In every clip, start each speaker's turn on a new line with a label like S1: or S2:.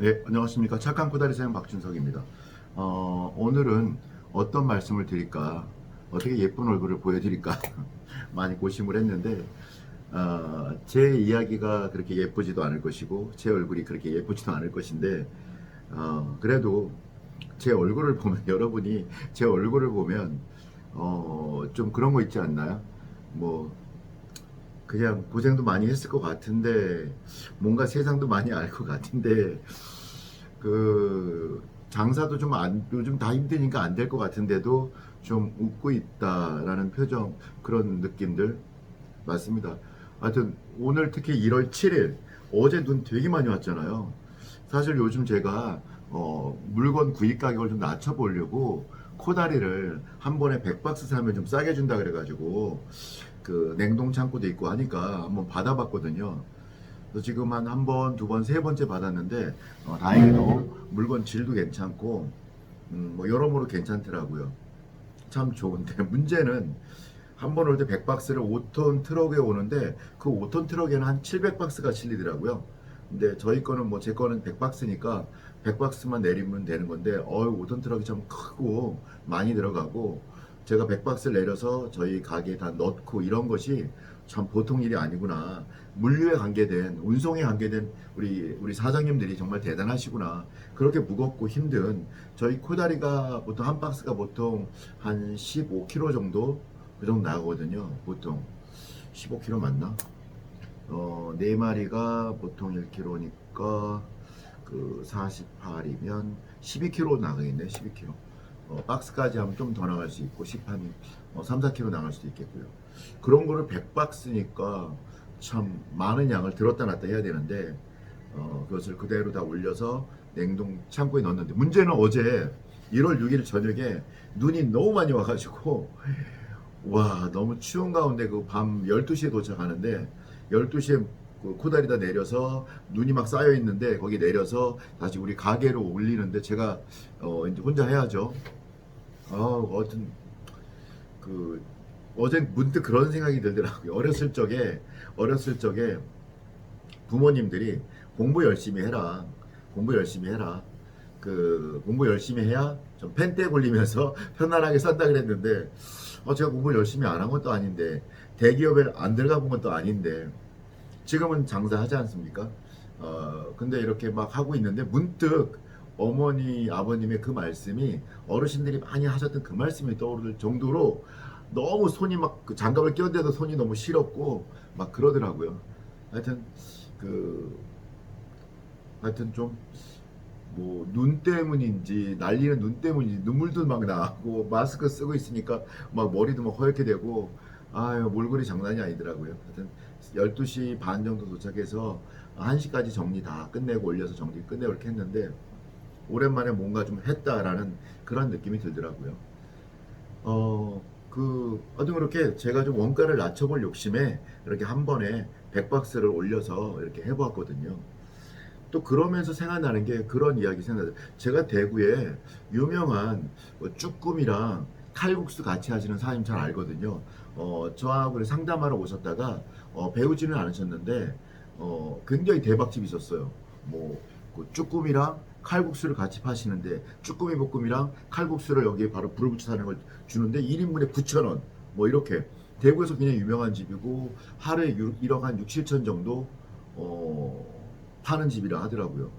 S1: 네, 안녕하십니까. 착한 코다리 사장 박준석입니다. 어, 오늘은 어떤 말씀을 드릴까, 어떻게 예쁜 얼굴을 보여드릴까 많이 고심을 했는데, 어, 제 이야기가 그렇게 예쁘지도 않을 것이고, 제 얼굴이 그렇게 예쁘지도 않을 것인데, 어, 그래도 제 얼굴을 보면, 여러분이 제 얼굴을 보면, 어, 좀 그런 거 있지 않나요? 뭐, 그냥 고생도 많이 했을 것 같은데 뭔가 세상도 많이 알 것 같은데 그 장사도 좀 안, 요즘 다 힘드니까 안 될 것 같은데도 좀 웃고 있다라는 표정 그런 느낌들 맞습니다. 하여튼 오늘 특히 1월 7일 어제 눈 되게 많이 왔잖아요. 사실 요즘 제가 어, 물건 구입 가격을 좀 낮춰보려고 코다리를 한 번에 100박스 사면 좀 싸게 준다 그래가지고 그 냉동 창고도 있고 하니까 한번 받아봤거든요. 그래서 지금 한 한 번, 두 번, 세 번째 받았는데 어, 다행히도 물건 질도 괜찮고 음, 뭐 여러모로 괜찮더라고요. 참 좋은데 문제는 한 번 올 때 100박스를 5톤 트럭에 오는데 그 5톤 트럭에는 한 700박스가 실리더라고요. 근데 저희 거는 뭐 제 거는 100박스니까 100박스만 내리면 되는 건데 어유 5톤 트럭이 좀 크고 많이 들어가고 제가 100박스를 내려서 저희 가게에 다 넣고 이런 것이 참 보통 일이 아니구나. 물류에 관계된 운송에 관계된 우리 우리 사장님들이 정말 대단하시구나. 그렇게 무겁고 힘든 저희 코다리가 보통 한 박스가 보통 한 15kg 정도 그 정도 나가거든요. 보통 15kg 맞나? 어, 네 마리가 보통 1kg니까 그 48이면 12kg 나가겠네. 12kg. 어, 박스까지 하면 좀 더 나갈 수 있고 10한 어, 3, 4kg 나갈 수도 있겠고요. 그런 거를 100박스니까 참 많은 양을 들었다 놨다 해야 되는데 어, 그것을 그대로 다 올려서 냉동 창고에 넣었는데 문제는 어제 1월 6일 저녁에 눈이 너무 많이 와가지고 와 너무 추운 가운데 그 밤 12시에 도착하는데 12시에 그 코다리다 내려서 눈이 막 쌓여 있는데 거기 내려서 다시 우리 가게로 올리는데 제가 어 이제 혼자 해야죠. 아, 어떤 그 어제 문득 그런 생각이 들더라고요. 어렸을 적에 어렸을 적에 부모님들이 공부 열심히 해라. 공부 열심히 해라. 그 공부 열심히 해야 좀 펜대 굴리면서 편안하게 산다 그랬는데 어 제가 공부 열심히 안 한 것도 아닌데 대기업에 안 들어가 본 것도 아닌데 지금은 장사하지 않습니까? 어 근데 이렇게 막 하고 있는데 문득 어머니 아버님의 그 말씀이 어르신들이 많이 하셨던 그 말씀이 떠오를 정도로 너무 손이 막 그 장갑을 꼈는데도 손이 너무 시렵고 막 그러더라고요. 하여튼 그 하여튼 좀 뭐 눈 때문인지 날리는 눈 때문인지 눈물도 막 나고 마스크 쓰고 있으니까 막 머리도 막 허옇게 되고 아유 몰골이 장난이 아니더라고요. 하여튼 12시 반 정도 도착해서 1시까지 정리 다 끝내고 올려서 정리 끝내고 이렇게 했는데 오랜만에 뭔가 좀 했다라는 그런 느낌이 들더라고요. 어, 그, 어떤 그렇게 제가 좀 원가를 낮춰볼 욕심에 이렇게 한 번에 100박스를 올려서 이렇게 해보았거든요. 또 그러면서 생각나는 게 그런 이야기 생각나요. 제가 대구에 유명한 뭐 쭈꾸미랑 칼국수 같이 하시는 사장님 잘 알거든요. 어, 저하고 상담하러 오셨다가 어, 배우지는 않으셨는데 어, 굉장히 대박집이 있었어요. 뭐, 그 쭈꾸미랑 칼국수를 같이 파시는데 쭈꾸미 볶음이랑 칼국수를 여기에 바로 불을 붙여 사는 걸 주는데 1인분에 9,000원 뭐 이렇게 대구에서 굉장히 유명한 집이고 하루에 1억 한 6, 7천 정도 어, 파는 집이라 하더라고요.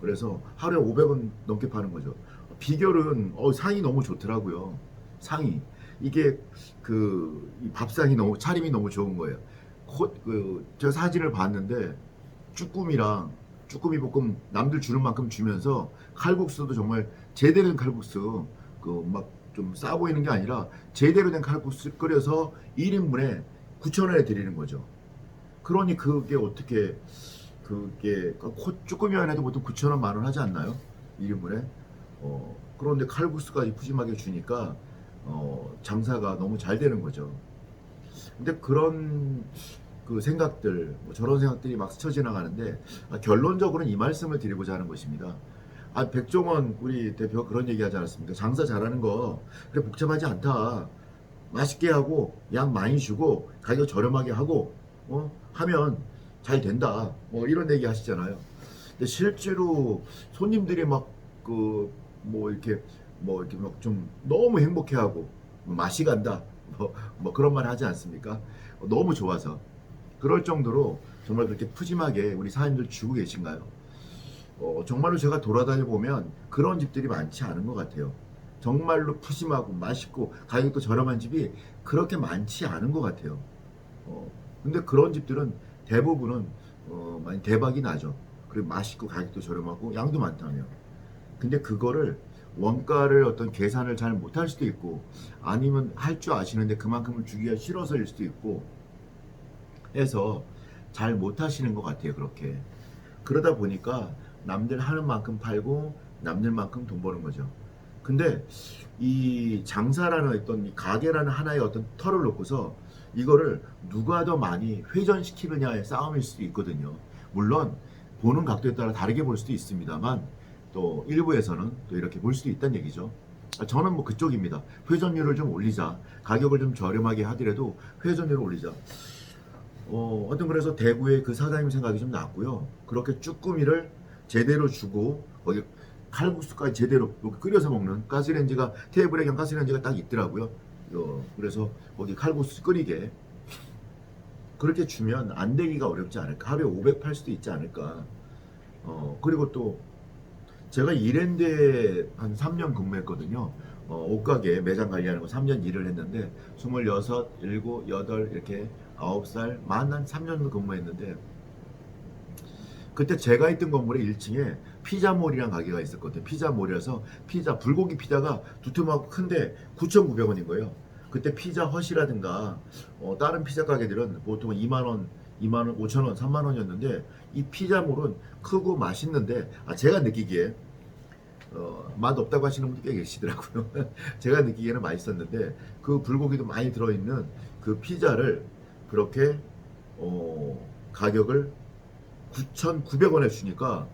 S1: 그래서 하루에 500원 넘게 파는 거죠. 비결은 어, 상이 너무 좋더라고요. 상이 이게 그이 밥상이 너무 차림이 너무 좋은 거예요. 코, 그, 제가 사진을 봤는데 쭈꾸미랑 쭈꾸미 볶음 남들 주는 만큼 주면서 칼국수도 정말 제대로 된 칼국수 그 막 좀 싸 보이는 게 아니라 제대로 된 칼국수 끓여서 1인분에 9,000원에 드리는 거죠. 그러니 그게 어떻게 그게 코 쭈꾸미만 해도 보통 9,000원 만 원 하지 않나요? 1인분에. 어, 그런데 칼국수까지 푸짐하게 주니까 어, 장사가 너무 잘 되는 거죠. 근데 그런 그 생각들, 뭐 저런 생각들이 막 스쳐 지나가는데 아, 결론적으로는 이 말씀을 드리고자 하는 것입니다. 아, 백종원 우리 대표가 그런 얘기 하지 않았습니까? 장사 잘하는 거 그래 복잡하지 않다. 맛있게 하고 양 많이 주고 가격 저렴하게 하고 어? 하면 잘 된다. 뭐 이런 얘기 하시잖아요. 근데 실제로 손님들이 막 그 뭐 이렇게 뭐 이렇게 막 좀 너무 행복해하고 맛이 간다 뭐, 뭐 그런 말 하지 않습니까? 너무 좋아서 그럴 정도로 정말 그렇게 푸짐하게 우리 사장님들 주고 계신가요? 어, 정말로 제가 돌아다녀 보면 그런 집들이 많지 않은 것 같아요. 정말로 푸짐하고 맛있고 가격도 저렴한 집이 그렇게 많지 않은 것 같아요. 어, 근데 그런 집들은 대부분은 어, 많이 대박이 나죠. 그리고 맛있고 가격도 저렴하고 양도 많다며. 근데 그거를 원가를 어떤 계산을 잘 못할 수도 있고 아니면 할 줄 아시는데 그만큼을 주기가 싫어서일 수도 있고 해서 잘 못하시는 것 같아요 그렇게 그러다 보니까 남들 하는 만큼 팔고 남들만큼 돈 버는 거죠 근데 이 장사라는 어떤 이 가게라는 하나의 어떤 털을 놓고서 이거를 누가 더 많이 회전시키느냐의 싸움일 수도 있거든요 물론 보는 각도에 따라 다르게 볼 수도 있습니다만 또 일부에서는 또 이렇게 볼 수도 있다는 얘기죠. 아, 저는 뭐 그쪽입니다. 회전율을 좀 올리자. 가격을 좀 저렴하게 하더라도 회전율을 올리자. 어, 하여튼 그래서 대구의 그 사장님 생각이 좀 났고요. 그렇게 쭈꾸미를 제대로 주고 거기 칼국수까지 제대로 끓여서 먹는 가스레인지가 테이블에 그냥 가스레인지가 딱 있더라고요. 어, 그래서 거기 칼국수 끓이게 그렇게 주면 안 되기가 어렵지 않을까. 하루에 500팔 수도 있지 않을까. 어, 그리고 또 제가 이랜드에 한 3년 근무했거든요. 어, 옷가게 매장 관리하는 거 3년 일을 했는데 26, 7, 8 이렇게 9살 만한 3년 정도 근무했는데 그때 제가 있던 건물에 1층에 피자몰이라는 가게가 있었거든요. 피자몰이라서 피자 불고기 피자가 두툼하고 큰데 9,900원인 거예요. 그때 피자 헛이라든가 어, 다른 피자 가게들은 보통 2만 원, 2만 원, 5천 원, 3만 원이었는데 이 피자몰은 크고 맛있는데 아, 제가 느끼기에 어, 맛 없다고 하시는 분들 꽤 계시더라고요. 제가 느끼기에는 맛있었는데 그 불고기도 많이 들어있는 그 피자를 그렇게 어, 가격을 9,900원에 주니까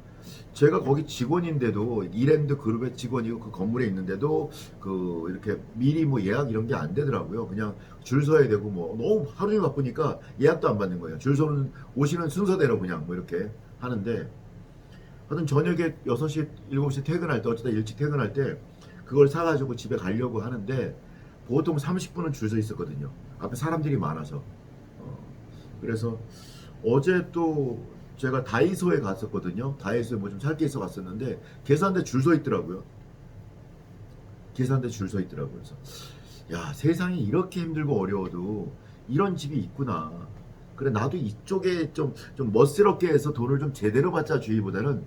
S1: 제가 거기 직원인데도 이랜드 그룹의 직원이고 그 건물에 있는데도 그 이렇게 미리 뭐 예약 이런 게 안 되더라고요. 그냥 줄 서야 되고 뭐 너무 하루 종일 바쁘니까 예약도 안 받는 거예요. 줄 서는 오시는 순서대로 그냥 뭐 이렇게 하는데 하여튼 저녁에 6시, 7시 퇴근할 때 어쩌다 일찍 퇴근할 때 그걸 사가지고 집에 가려고 하는데 보통 30분은 줄 서 있었거든요. 앞에 사람들이 많아서. 어, 그래서 어제 또 제가 다이소에 갔었거든요. 다이소에 뭐 좀 살 게 있어 갔었는데 계산대 줄 서 있더라고요. 계산대 줄 서 있더라고요. 그래서 야 세상이 이렇게 힘들고 어려워도 이런 집이 있구나. 그래 나도 이쪽에 좀 좀 멋스럽게 해서 돈을 좀 제대로 받자 주의보다는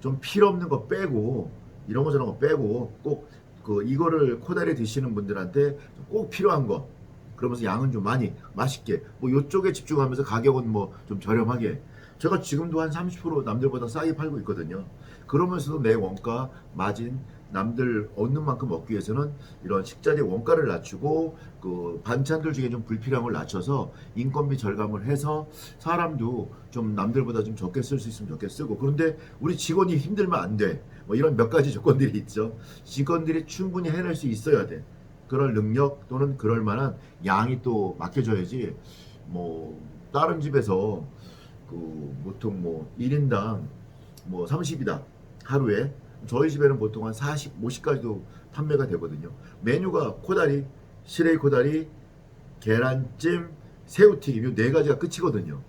S1: 좀 필요 없는 거 빼고 이런 거 저런 거 빼고 꼭 그 이거를 코다리 드시는 분들한테 꼭 필요한 거 그러면서 양은 좀 많이 맛있게 뭐 요쪽에 집중하면서 가격은 뭐 좀 저렴하게 제가 지금도 한 30% 남들보다 싸게 팔고 있거든요. 그러면서도 내 원가 마진 남들 얻는 만큼 얻기 위해서는 이런 식자재 원가를 낮추고 그 반찬들 중에 좀 불필요한 걸 낮춰서 인건비 절감을 해서 사람도 좀 남들보다 좀 적게 쓸 수 있으면 적게 쓰고 그런데 우리 직원이 힘들면 안 돼. 뭐 이런 몇 가지 조건들이 있죠. 직원들이 충분히 해낼 수 있어야 돼. 그럴 능력 또는 그럴 만한 양이 또 맡겨져야지 뭐 다른 집에서 그 보통 뭐 1인당 뭐 30이다 하루에 저희 집에는 보통 한 40, 50까지도 판매가 되거든요. 메뉴가 코다리, 시래기 코다리, 계란찜, 새우튀김 이네 가지가 끝이거든요.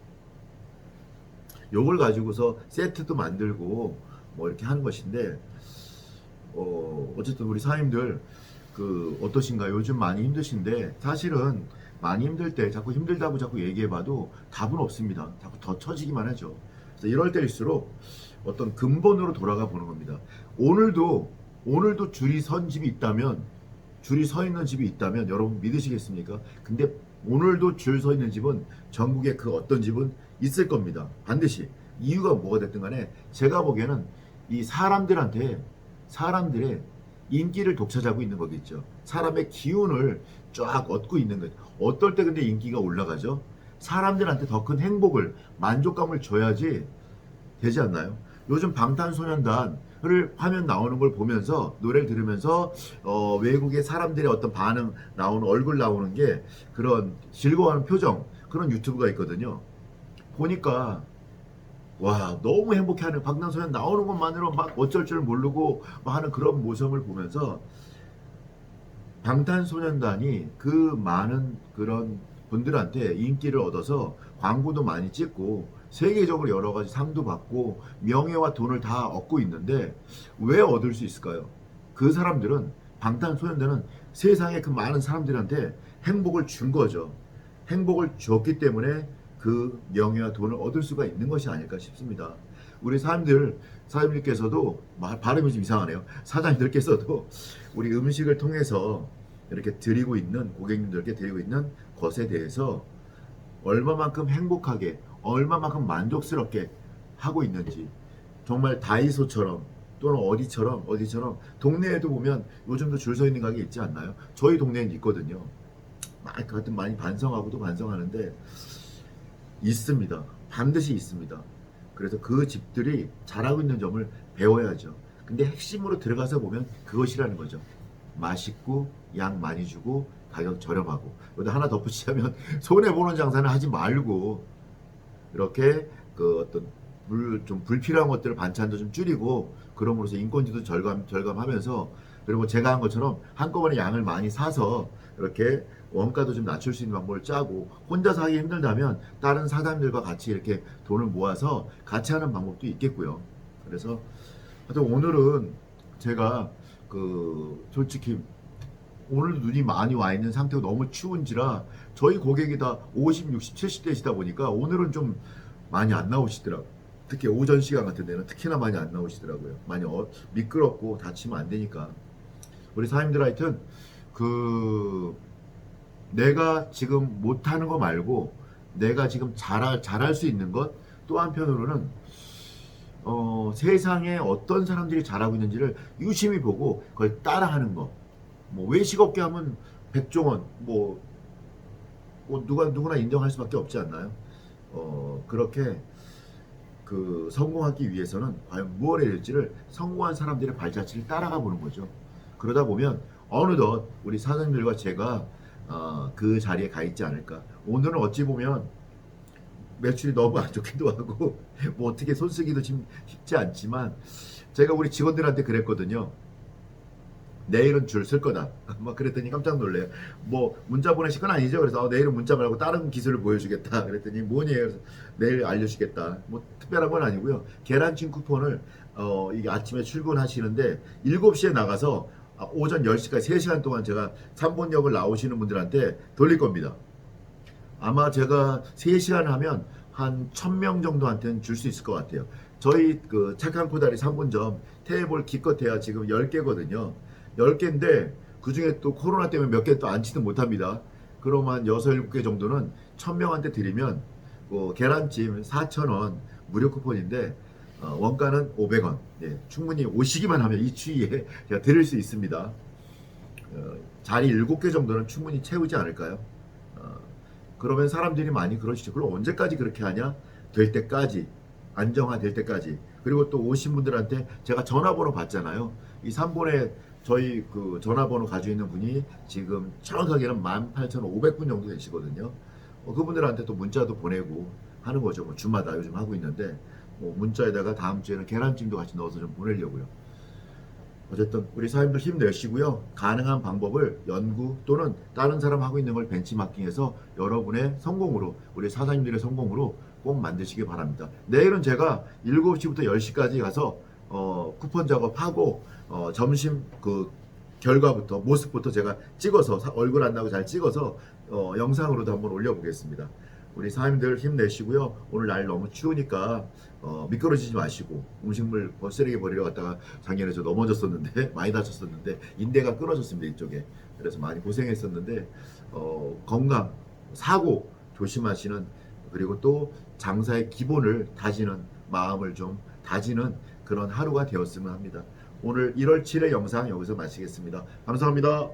S1: 요걸 가지고서 세트도 만들고 뭐 이렇게 하는 것인데 어 어쨌든 우리 사장님들 그 어떠신가요? 요즘 많이 힘드신데 사실은 많이 힘들 때 자꾸 힘들다고 자꾸 얘기해봐도 답은 없습니다. 자꾸 더 처지기만 하죠. 그래서 이럴 때일수록 어떤 근본으로 돌아가 보는 겁니다. 오늘도 오늘도 줄이 선 집이 있다면 줄이 서 있는 집이 있다면 여러분 믿으시겠습니까? 근데 오늘도 줄 서 있는 집은 전국에 그 어떤 집은 있을 겁니다. 반드시 이유가 뭐가 됐든 간에 제가 보기에는 이 사람들한테 사람들의 인기를 독차지하고 있는 거겠죠. 사람의 기운을 쫙 얻고 있는 거죠. 어떨 때 근데 인기가 올라가죠? 사람들한테 더 큰 행복을 만족감을 줘야지 되지 않나요? 요즘 방탄소년단을 화면 나오는 걸 보면서 노래를 들으면서 어, 외국의 사람들의 어떤 반응 나오는 얼굴 나오는 게 그런 즐거워하는 표정 그런 유튜브가 있거든요. 보니까 와 너무 행복해하는 방탄소년 나오는 것만으로 막 어쩔 줄 모르고 막 하는 그런 모습을 보면서 방탄소년단이 그 많은 그런 분들한테 인기를 얻어서 광고도 많이 찍고 세계적으로 여러 가지 상도 받고 명예와 돈을 다 얻고 있는데 왜 얻을 수 있을까요? 그 사람들은 방탄소년단은 세상에 그 많은 사람들한테 행복을 준 거죠. 행복을 줬기 때문에 그 명예와 돈을 얻을 수가 있는 것이 아닐까 싶습니다. 우리 사람들 사장님께서도 말- 발음이 좀 이상하네요. 사장님들께서도 우리 음식을 통해서 이렇게 드리고 있는 고객님들께 드리고 있는 것에 대해서 얼마만큼 행복하게 얼마만큼 만족스럽게 하고 있는지 정말 다이소처럼 또는 어디처럼 어디처럼 동네에도 보면 요즘도 줄 서 있는 가게 있지 않나요? 저희 동네엔 있거든요. 같은 많이 반성하고도 반성하는데 있습니다. 반드시 있습니다. 그래서 그 집들이 잘하고 있는 점을 배워야죠. 근데 핵심으로 들어가서 보면 그것이라는 거죠. 맛있고 양 많이 주고 가격 저렴하고 여기다 하나 덧붙이자면 손해 보는 장사는 하지 말고 이렇게 그 어떤 물 좀 불필요한 것들을 반찬도 좀 줄이고 그럼으로써 인건비도 절감 절감하면서 그리고 제가 한 것처럼 한꺼번에 양을 많이 사서 이렇게 원가도 좀 낮출 수 있는 방법을 짜고 혼자서 하기 힘들다면 다른 사장님들과 같이 이렇게 돈을 모아서 같이 하는 방법도 있겠고요. 그래서 하여튼 오늘은 제가 그 솔직히 오늘도 눈이 많이 와 있는 상태고 너무 추운지라 저희 고객이 다 50, 60, 70대시다 보니까 오늘은 좀 많이 안 나오시더라고요. 특히 오전 시간 같은 데는 특히나 많이 안 나오시더라고요. 많이 어, 미끄럽고 다치면 안 되니까. 우리 사장님들 하여튼 그 내가 지금 못하는 거 말고 내가 지금 잘할, 잘할 수 있는 것 또 한편으로는 어, 세상에 어떤 사람들이 잘하고 있는지를 유심히 보고 그걸 따라하는 거. 뭐 외식업계 하면 백종원 뭐, 뭐 누가 누구나 인정할 수밖에 없지 않나요? 어, 그렇게 그 성공하기 위해서는 과연 무엇을 해야 될지를 성공한 사람들의 발자취를 따라가 보는 거죠. 그러다 보면 어느덧 우리 사장님들과 제가 어, 그 자리에 가 있지 않을까. 오늘은 어찌 보면 매출이 너무 안 좋기도 하고 뭐 어떻게 손쓰기도 좀 쉽지 않지만 제가 우리 직원들한테 그랬거든요. 내일은 줄 쓸 거다. 막 그랬더니 깜짝 놀래요. 뭐 문자 보내실 건 아니죠? 그래서 어, 내일은 문자 말고 다른 기술을 보여주겠다. 그랬더니 뭐니? 그래서 내일 알려주겠다. 뭐 특별한 건 아니고요. 계란찜 쿠폰을 어 이게 아침에 출근하시는데 7시에 나가서 아, 오전 10시까지 3시간 동안 제가 3본역을 나오시는 분들한테 돌릴 겁니다. 아마 제가 3시간 하면 한 1000명 정도한테는 줄 수 있을 것 같아요. 저희 그 착한 코다리 3분점 테이블 기껏해야 지금 10개거든요. 10개인데 그 중에 또 코로나 때문에 몇 개 또 앉지도 못합니다. 그럼 한 6, 7개 정도는 1000명한테 드리면 뭐 계란찜 4,000원 무료 쿠폰인데 어, 원가는 500원. 예, 충분히 오시기만 하면 이 추위에 제가 드릴 수 있습니다. 어, 자리 7개 정도는 충분히 채우지 않을까요? 어, 그러면 사람들이 많이 그러시죠. 그럼 언제까지 그렇게 하냐? 될 때까지 안정화 될 때까지 그리고 또 오신 분들한테 제가 전화번호 받잖아요. 이 3번에 저희 그 전화번호 가지고 있는 분이 지금 정확하게는 18,500분 정도 되시거든요. 어, 그분들한테 또 문자도 보내고 하는 거죠. 뭐 주마다 요즘 하고 있는데 뭐 문자에다가 다음 주에는 계란찜도 같이 넣어서 좀 보내려고요. 어쨌든 우리 사람들 힘내시고요. 가능한 방법을 연구 또는 다른 사람 하고 있는 걸 벤치마킹해서 여러분의 성공으로 우리 사장님들의 성공으로 꼭 만드시기 바랍니다. 내일은 제가 7시부터 10시까지 가서 어, 쿠폰 작업하고 어, 점심 그 결과부터 모습부터 제가 찍어서 사- 얼굴 안 나고 잘 찍어서 어, 영상으로도 한번 올려보겠습니다. 우리 사장님들 힘내시고요. 오늘 날 너무 추우니까 어, 미끄러지지 마시고 음식물 뭐 쓰레기 버리러 갔다가 작년에 저 넘어졌었는데 많이 다쳤었는데 인대가 끊어졌습니다 이쪽에 그래서 많이 고생했었는데 어, 건강 사고 조심하시는 그리고 또 장사의 기본을 다지는 마음을 좀 다지는 그런 하루가 되었으면 합니다. 오늘 1월 7일 영상 여기서 마치겠습니다. 감사합니다.